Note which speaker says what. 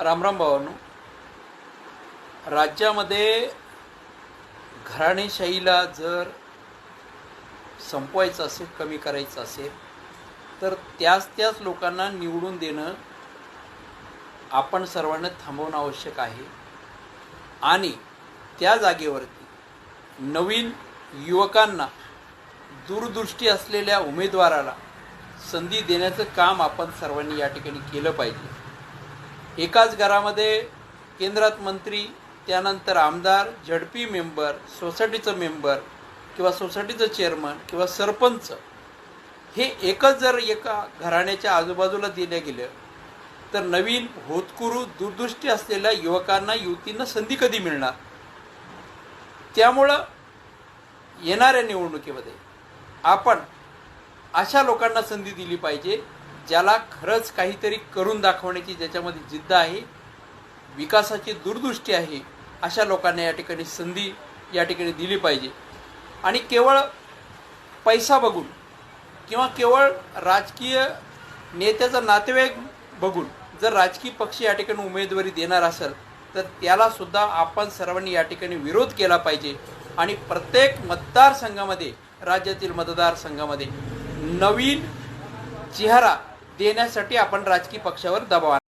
Speaker 1: रामराम भावांनो राज्यामध्ये घराणेशाहीला जर संपवायचं असेल कमी करायचं असेल तर त्याच त्याच लोकांना निवडून देणं आपण सर्वांना थांबवणं आवश्यक आहे. आणि त्या जागेवरती नवीन युवकांना दूरदृष्टी असलेल्या उमेदवाराला संधी देण्याचं काम आपण सर्वांनी या ठिकाणी केलं पाहिजे. एकाच घरामध्ये केंद्रात मंत्री त्यानंतर आमदार झडपी मेंबर सोसायटीचं मेंबर किंवा सोसायटीचं चेअरमन किंवा सरपंच हे एकच जर एका घराण्याच्या आजूबाजूला दिलं गेलं तर नवीन होतकुरू दूरदृष्टी असलेल्या युवकांना युवतींना संधी कधी मिळणार? त्यामुळं येणाऱ्या निवडणुकीमध्ये आपण अशा लोकांना संधी दिली पाहिजे ज्याला खरंच काहीतरी करून दाखवण्याची ज्याच्यामध्ये जिद्द आहे विकासाची दूरदृष्टी आहे अशा लोकांना या ठिकाणी संधी या ठिकाणी दिली पाहिजे. आणि केवळ पैसा बघून किंवा केवळ राजकीय नेत्याचा नातेवाईक बघून जर राजकीय पक्ष या ठिकाणी उमेदवारी देणार असेल तर त्यालासुद्धा आपण सर्वांनी या ठिकाणी विरोध केला पाहिजे. आणि प्रत्येक मतदारसंघामध्ये राज्यातील मतदारसंघामध्ये नवीन चेहरा देण्यासाठी आपण राजकीय पक्षावर दबाव